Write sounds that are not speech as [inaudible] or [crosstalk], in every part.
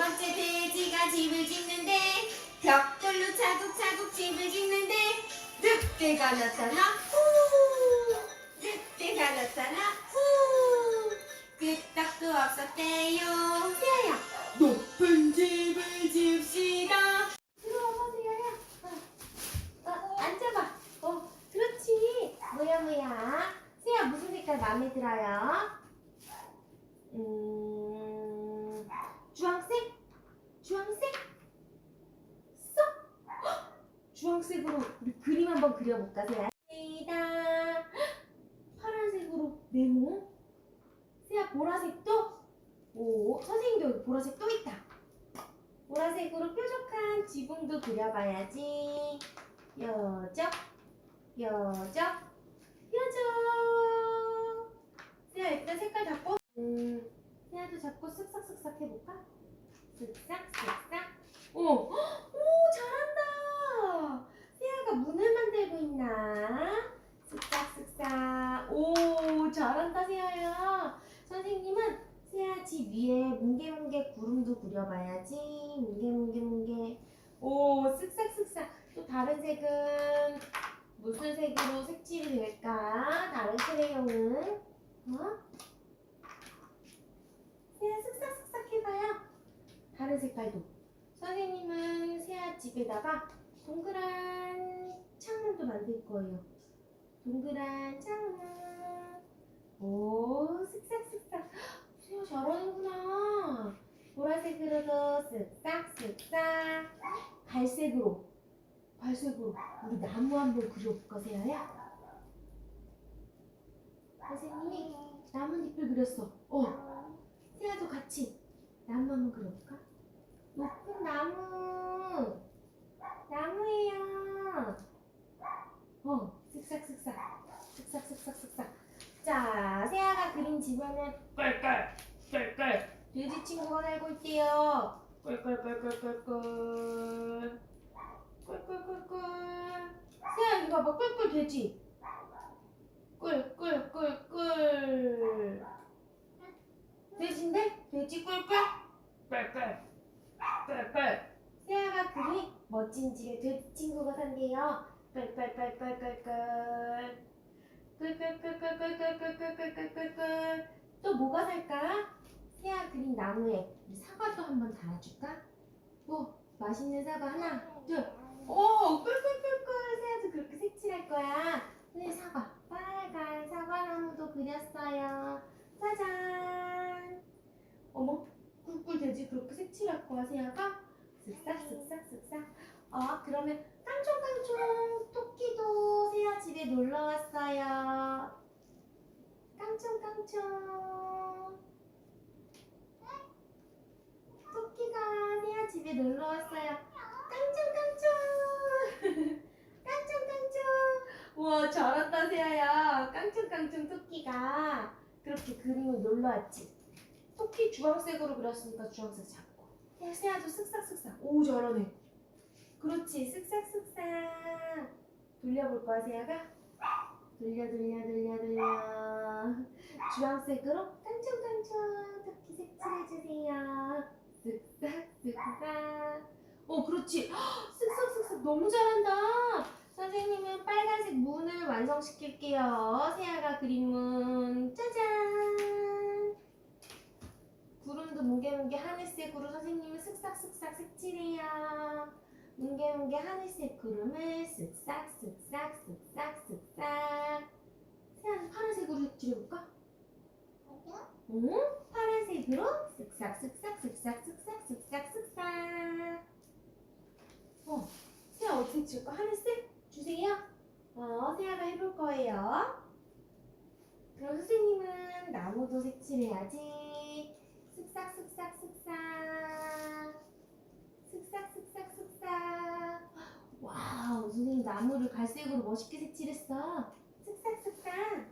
번째 돼지가 집을 짓는데 벽돌로 차곡차곡 집을 짓는데 늑대가 나타나? 후! 늑대가 나타나? 후! 끄떡도 없었대요. 세아야 높은 집을 집시다. 들어와봐 세아야. 어, 어, 앉아봐. 어 그렇지. 뭐야 뭐야? 세아 무슨 색깔 마음에 들어요? 음 주황색? 주황색? 쏙! 헉! 주황색으로 우리 그림 한번 그려볼까? 세이다. 파란색으로 네모. 세아 보라색도? 오 선생님도 여기 보라색 또 있다. 보라색으로 뾰족한 지붕도 그려봐야지. 여적 여적 여적 세아 일단 색깔 잡고. 음 세아도 잡고 쓱싹쓱싹 해볼까? 쓱싹 쓱싹. 오, 헉, [gasps] 오 잘한다 세아가 문을 만들고 있나? 쓱싹 쓱싹. 오 잘한다 세아야 선생님은 세아 집 위에 뭉게뭉게 구름도 그려봐야지. 뭉게뭉게 뭉게 오 쓱싹 쓱싹. 또 다른 색은 무슨 색으로 색칠이 될까? 다른 크레용은 어? 세아 쓱싹 쓱싹 해봐요. 다른 색깔도. 선생님은 세아 집에다가 동그란 창문도 만들 거예요. 동그란 창문. 오 쓱싹쓱싹. 세아 잘하는구나. 보라색으로도 쓱싹 쓱싹. 갈색으로 갈색으로. 우리 나무 한번 그려볼까 세아야? 선생님이 나뭇잎을 그렸어. 어 세아도 같이 나무 한번 그려볼까? 높은 나무 나무예요. 어 쓱싹쓱싹. 쓱싹쓱싹쓱싹. 자 세아가 그린 집에는 꿀꿀 꿀꿀 돼지 친구가 살고 있대요. 꿀꿀꿀꿀꿀꿀 꿀꿀꿀꿀 세아 이거 봐봐. 꿀꿀 돼지. 꿀꿀꿀꿀 돼지인데? 돼지 꿀꿀? 꿀꿀 꿀꿀 세아가 그린 멋진 집에 돼지 친구가 산대요. 꿀꿀꿀꿀꿀꿀 꿀꿀꿀꿀꿀꿀꿀꿀꿀꿀꿀 또 뭐가 살까? 세아 그린 나무에 우리 사과도 한번 달아줄까? 뭐 맛있는 사과 하나 둘오 꿀꿀꿀꿀 세아도 그렇게 색칠할 거야. 네 사과. 빨간 사과나무도 그렸어요. 짜잔. 어머 꿀꿀 돼지 그렇게 색칠할 거야 세아가 쓱싹 쓱싹 쓱싹. 어 그러면 깡총깡총 토끼도 세아 집에 놀러 왔어요. 깡총깡총. 토끼가 세아 집에 놀러 왔어요. 깡총깡총. [laughs] 깡총깡총. 우와 잘한다 세아야. 깡총깡총 토끼가 그렇게 그림을 놀러 왔지. 토끼 주황색으로 그렸으니까 주황색 잡 고 야, 세아도 쓱싹쓱싹. 오 잘하네. 그렇지. 쓱싹쓱싹. 돌려볼 거야 세아가? 돌려 돌려 돌려 돌려. 주황색으로 깡총깡총 토끼 색칠해주세요. 쓱싹쓱싹. 오 그렇지. 헉, 쓱싹쓱싹. 너무 잘한다. 선생님은 빨간색 문을 완성시킬게요. 세아가 그린 문. 짜잔 구름도 뭉게뭉게 하늘색으로 선생님은 쓱싹쓱싹 색칠해요 뭉게뭉게 하늘색 구름을 쓱싹 쓱싹 쓱싹 쓱싹 세아는 파란색으로 색칠해볼까? 응? 파란색으로 쓱싹 쓱싹 쓱싹 쓱싹 쓱싹 쓱싹 어, 세아 어떻게 칠까? 하늘색? 주세요 어, 세아가 해볼 거예요 그럼 선생님은 나무도 색칠해야지 쓱싹 쓱싹 쓱싹. 쓱싹 쓱싹 쓱싹. 와우 선생님 나무를 갈색으로 멋있게 색칠했어. 쓱싹 쓱싹.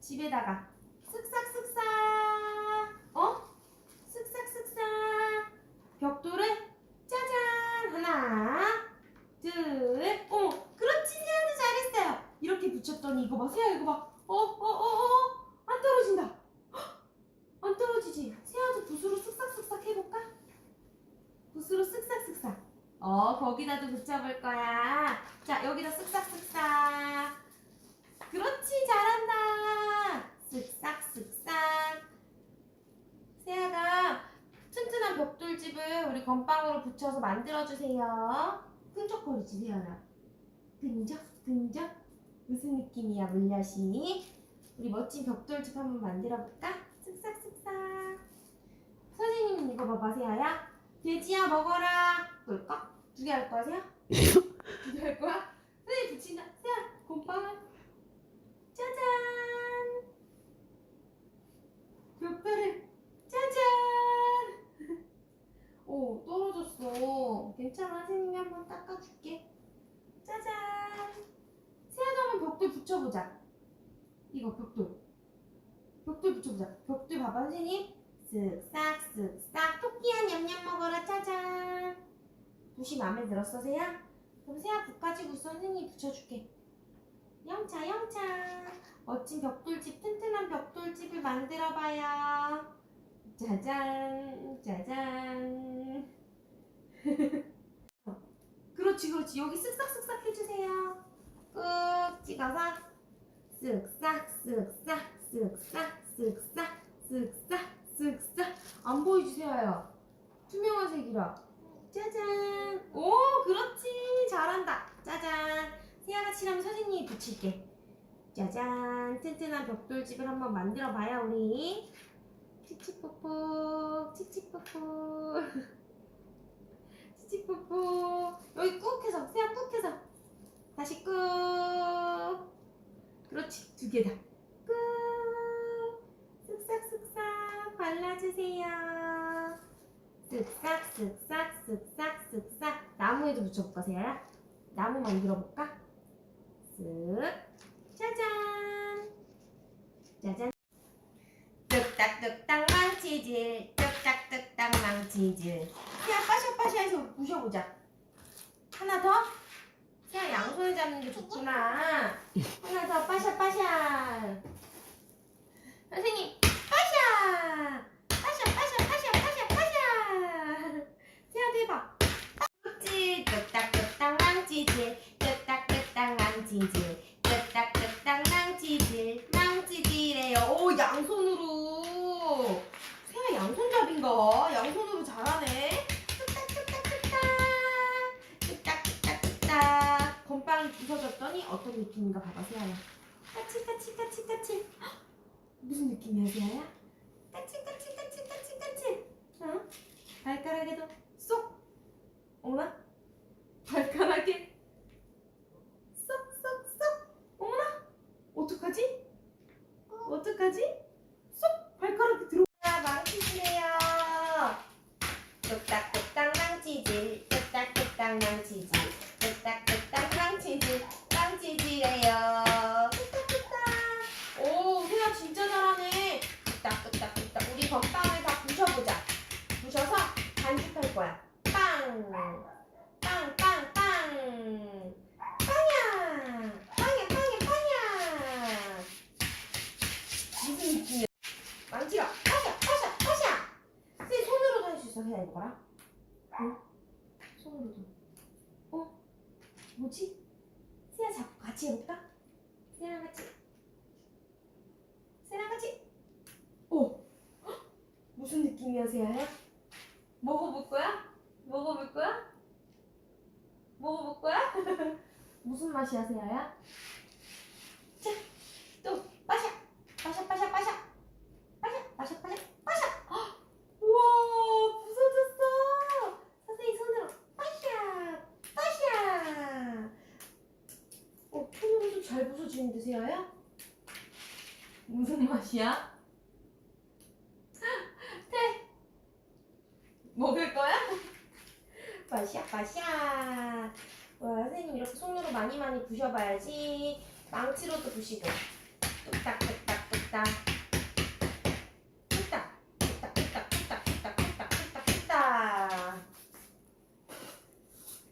집에다가. 쓱싹 쓱싹. 어? 쓱싹 쓱싹. 벽돌을 짜잔. 하나 둘 어머 그렇지 세아도 잘했어요. 이렇게 붙였더니 이거 봐 세아 이거 봐어어어어안 떨어진다 떨어지지 세아도 붓으로 쓱싹 붓으로 쓱싹쓱싹. 어, 거기다도 붙여볼 거야. 자, 여기다 쓱싹쓱싹. 그렇지, 잘한다. 쓱싹쓱싹. 세아가 튼튼한 벽돌집을 우리 건빵으로 붙여서 만들어주세요. 끈적거리지, 세아야. 끈적, 끈적. 무슨 느낌이야, 물엿이? 우리 멋진 벽돌집 한번 만들어볼까? 선생님 이거 봐봐, 세아야. 돼지야 먹어라. 뭘까? 두 개 할 거야, 세아? [laughs] 두 개 할 거야? 선생님 붙인다. 세아, 곰빵을. 짜잔. 벽돌을. 짜잔. [laughs] 오, 떨어졌어. 괜찮아. 선생님이 한번 닦아줄게. 짜잔. 세아도 한번 벽돌 붙여보자. 이거 벽돌. 벽돌 붙여보자. 벽돌 봐봐, 선생님. 쓱싹 쓱싹. 토끼야 냠냠 먹어라 짜잔. 붓이 마음에 들었어 세야? 그럼 세야 붓 가지고 선생님이 붙여줄게. 영차 영차. 멋진 벽돌집 튼튼한 벽돌집을 만들어봐요. 짜잔 짜잔. [laughs] 그렇지 그렇지. 여기 쓱싹쓱싹 해주세요. 꾹 찍어서. 쓱싹 쓱싹 쓱싹 쓱싹 쓱싹 쓱싹 안 보이지 세아야. 투명한 색이라. 짜잔. 오 그렇지. 잘한다. 짜잔. 세아가 칠하면 선생님이 붙일게. 짜잔. 튼튼한 벽돌집을 한번 만들어 봐요 우리. 치치뽀뽀 치치뽀뽀. 치치뽀뽀. 여기 꾹 해서 세아 꾹 해서. 다시 꾹. 그렇지. 두 개다 꾹 쓱싹쓱싹 발라주세요. 쓱싹 쓱싹 쓱싹 쓱싹. 나무에도 붙여볼까 세아야? 나무 만들어볼까? 쓱. 짜잔. 짜잔. 뚝딱뚝딱 망치질. 뚝딱뚝딱 망치질. 세아 빠샤빠샤해서 부셔보자. 하나 더? 세아 양손에 잡는 게 좋구나. 하나 더 빠샤빠샤. 선생님 빠샤 망치질 뚝딱뚝딱 망치질 망치질해요 오 양손으로 세아 양손잡인가 양손으로 잘하네 뚝딱뚝딱뚝딱 뚝딱뚝딱뚝딱 부서졌더니 어떤 느낌인가 봐봐 세아야 까치까치까치까치 무슨 느낌이야, 세아야? 까치. 어? 발가락에도 쏙. 어머나? 발가락에 쏙, 쏙, 쏙. 어머나? 어떡하지? 어떡하지? 쏙! 발가락에 들어. 아, 망치질해요. 뚝딱뚝딱 망치질. 뚝딱뚝딱 망치질. 뚝딱뚝딱 망치질. 망치질해요. 뚝딱뚝딱. 오, 세아 진짜 잘하네. 뚝딱뚝딱뚝딱. 우리 건빵을 다 부셔보자. 부셔서 반죽할 거야. 빵. 빵, 빵, 빵. 빵이야. 빵이야, 빵이야, 빵이야. 무슨 느낌이야? 망치라. 빠샤, 빠샤, 빠샤. 쌤 손으로도 이거랑. 응? 손으로도. 어? 뭐지? 세아 잡고 같이 해볼까? 세아랑 같이. 세랑 같이. 오. 헉! 무슨 느낌이야, 세아야? 먹어볼 거야? 먹어볼 거야? 먹어볼 거야? [laughs] 무슨 맛이야, 세아야? 자, 또 빠샤, 빠샤, 빠샤, 빠샤, 빠샤, 빠샤, 빠샤, 빠샤. 헉! 우와, 부서졌어. 선생님 손으로 빠샤, 빠샤. 어, 손으로도 세아야? 무슨 맛이야? [laughs] 태 먹을 거야? [laughs] 빠샤 빠샤 와 선생님 이렇게 손으로 많이 많이 부셔봐야지. 망치로도 부시고. 뚝딱 뚝딱 뚝딱.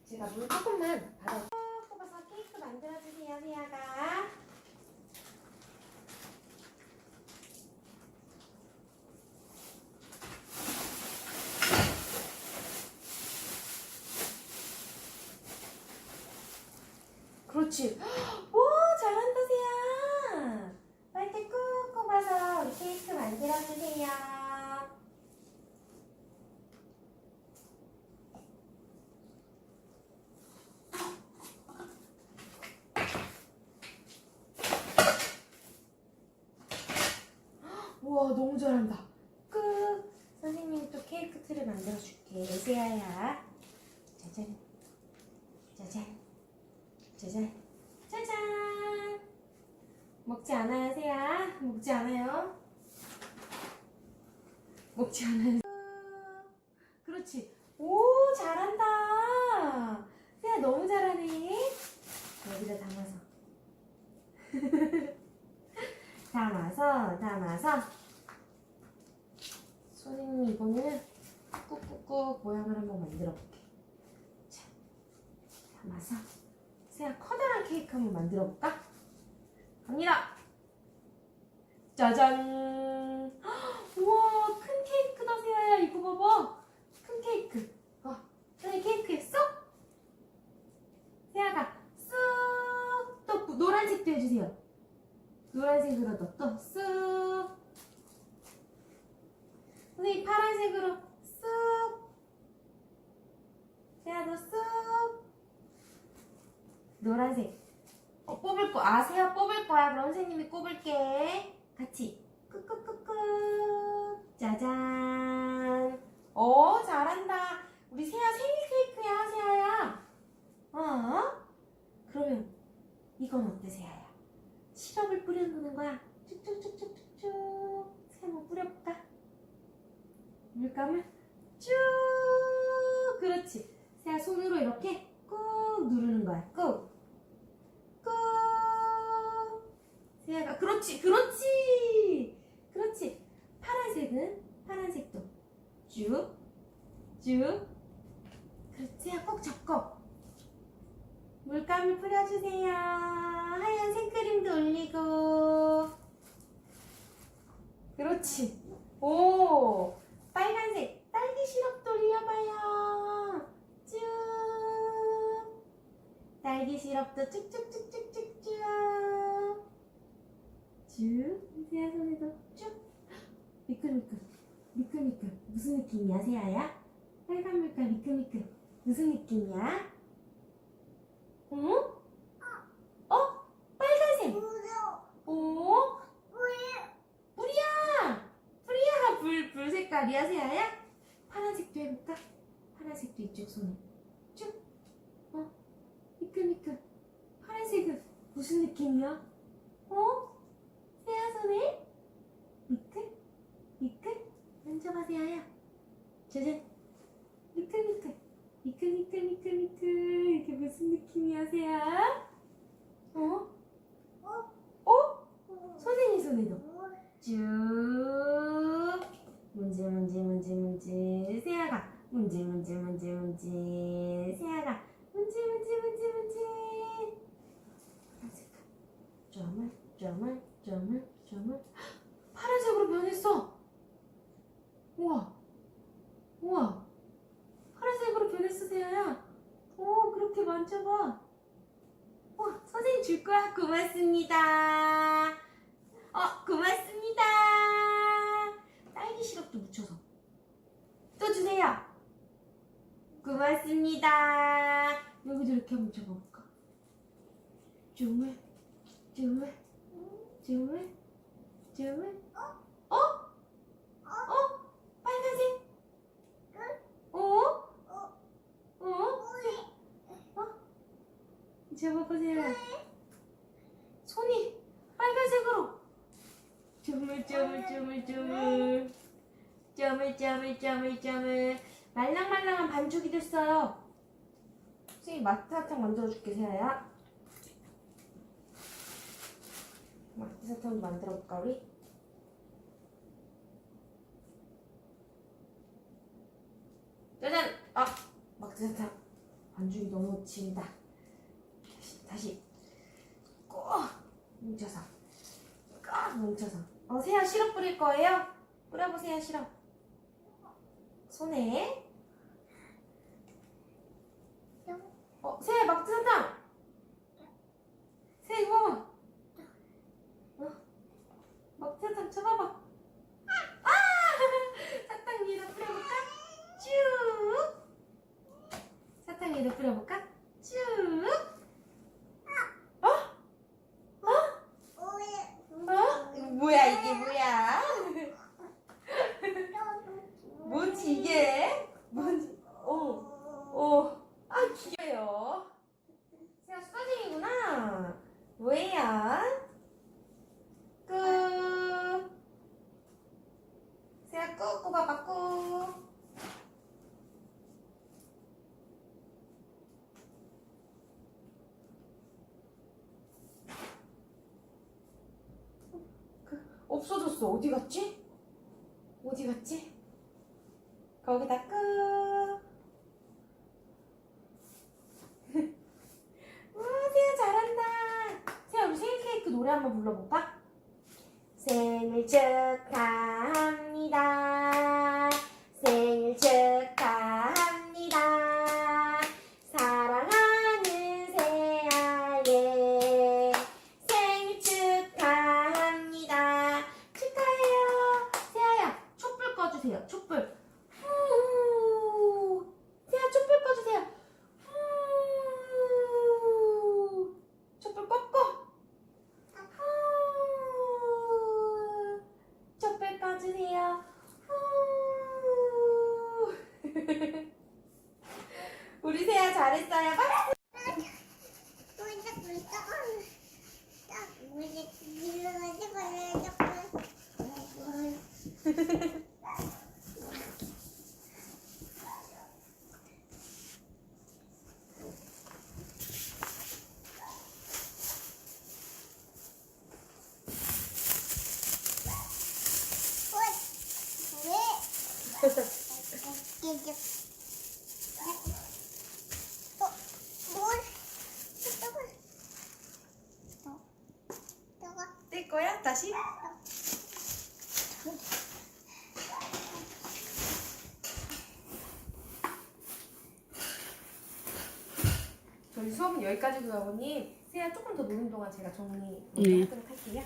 제가 물 조금만 받아. 뽑아서 케이크 만들어주세요 세아가 그렇지. 오, 잘한다, 세야. 빨대 꾹꾹 봐서 우리 케이크 만들어주세요. 우와, 너무 잘한다. 끝. 선생님이 또 케이크 틀을 만들어줄게. 세야야. 짜잔. 짜잔. 짜잔. 짜잔. 먹지 않아요, 세야? 먹지 않아요? 먹지 않아요. 그렇지. 오, 잘한다. 세야 너무 잘하네. 여기다 담아서. 담아서. 선생님이 이거는 꾹꾹꾹 모양을 한번 만들어 볼게. 자, 담아서. 세야 커다란 케이크 한번 만들어 볼까? 갑니다. 짜잔. 헉, [gasps] 우와 큰 케이크다 세아야 이거 봐봐. 큰 케이크. 어, 선생님 케이크 했어? 세아가 쑥또 부- 노란색도 해주세요. 노란색으로 넣또 쑥. 선생님 파란색으로 쑥. 세아도 쑥. 노란색. 어, 뽑을 거, 아, 세아 뽑을 거야. 그럼 선생님이 꼽을게. 같이. 끄끄끄끄. 짜잔. 오, 잘한다. 우리 세아 생일 케이크야, 세아야. 어? 그러면 이건 어때? 시럽을 뿌려놓는 거야. 쭉쭉쭉쭉쭉쭉. 세아 한번 뿌려볼까? 물감을 쭉. 그렇지. 세아 손으로 이렇게 꾹 누르는 거야. 꾹. 꾹. 세아가 그렇지 그렇지 그렇지 파란색은 파란색도 쭉 쭉 그렇지 세아 꼭 잡고 물감을 뿌려주세요 하얀 생크림도 올리고 그렇지 오 빨간색 딸기 시럽도 올려봐요 쭉 딸기 시럽도 쭉쭉쭉쭉쭉쭉 쭉 세아 손에도 쭉 미끌미끌 미끌미끌 무슨 느낌이야 세아야? 빨간 물감 미끌미끌 무슨 느낌이야? 응? 어? 빨간색 오? 뿌리야 뿌리야 불, 불 색깔이야 세아야? 파란색도 해볼까? 파란색도 이쪽 손에 쭉 어? 미끌미끌 파란색은 무슨 느낌이야? 어? 세아 손에 미끌 미끌 만져봐 세아야 짜잔 미끌 미끌 미끌 미끌 미끌 미끌 이게 무슨 느낌이야 세아? 어? 어? 선생님 손에도 쭉 문지 문지 문지 문지 세아가 문지 문지 문지 문지 세아가 문지 문지 문지 문지 파란색 점을 점을 점을 점을 파란색으로 변했어 우와 우와 파란색으로 변했어 세아야 오 그렇게 만져봐 와 선생님 줄 거야? 고맙습니다. 어 고맙습니다. 딸기 시럽도 묻혀서. 또 주세요. 고맙습니다. 여기도 이렇게 한번 접어볼까? 쭈물 쭈물 쭈물 쭈물 잡아보세요. 손이 빨간색으로. 쪼물 쪼물 쪼물 쪼물. 쪼물 쪼물 쪼물 쪼물. 말랑말랑한 반죽이 됐어요. 선생님 마트사탕 만들어줄게 세아야. 마트사탕 만들어볼까 우리? 짜잔! 아! 마트사탕 반죽이 너무 진다. 다시 꼭 뭉쳐서 꽉 뭉쳐서. 어 세아 시럽 뿌릴 거예요? 뿌려보세요 시럽. 손에 어 세아 마트 사탕 사탕 먹어. 어? 먹 사탕 쳐봐봐. 아! 사탕 위에다 뿌려볼까? 쭉. 사탕 위에다 뿌려볼까? 쭉. 어? 어? 어? 뭐야 이게 뭐야? 뭐지 이게? 뭔지? 어. 어. 아 귀여워요. 세아 수다쟁이구나. 뭐야? 끝. 세아 꾹 꼽아봐 꾹. 그, 없어졌어. 어디 갔지? 어디 갔지? 거기다 끝. [laughs] 와, 세아 잘한다. 세아, 우리 생일 케이크 노래 한번 불러볼까? 생일 축하합니다. 생일 축하합니다. 사랑하는 세아의 생일 축하합니다. 축하해요. 세아야, 촛불 꺼주세요. 촛불. 후. 세아, 촛불 꺼주세요. 후. 촛불 꺼꺼. 후. 촛불 꺼주세요. 후. 우리 세아 잘했어요. 박수. 다시? 저희 수업은 여기까지고요, 어머님. 세아 조금 더 노는 동안 제가 정리 네. 하도록 할게요.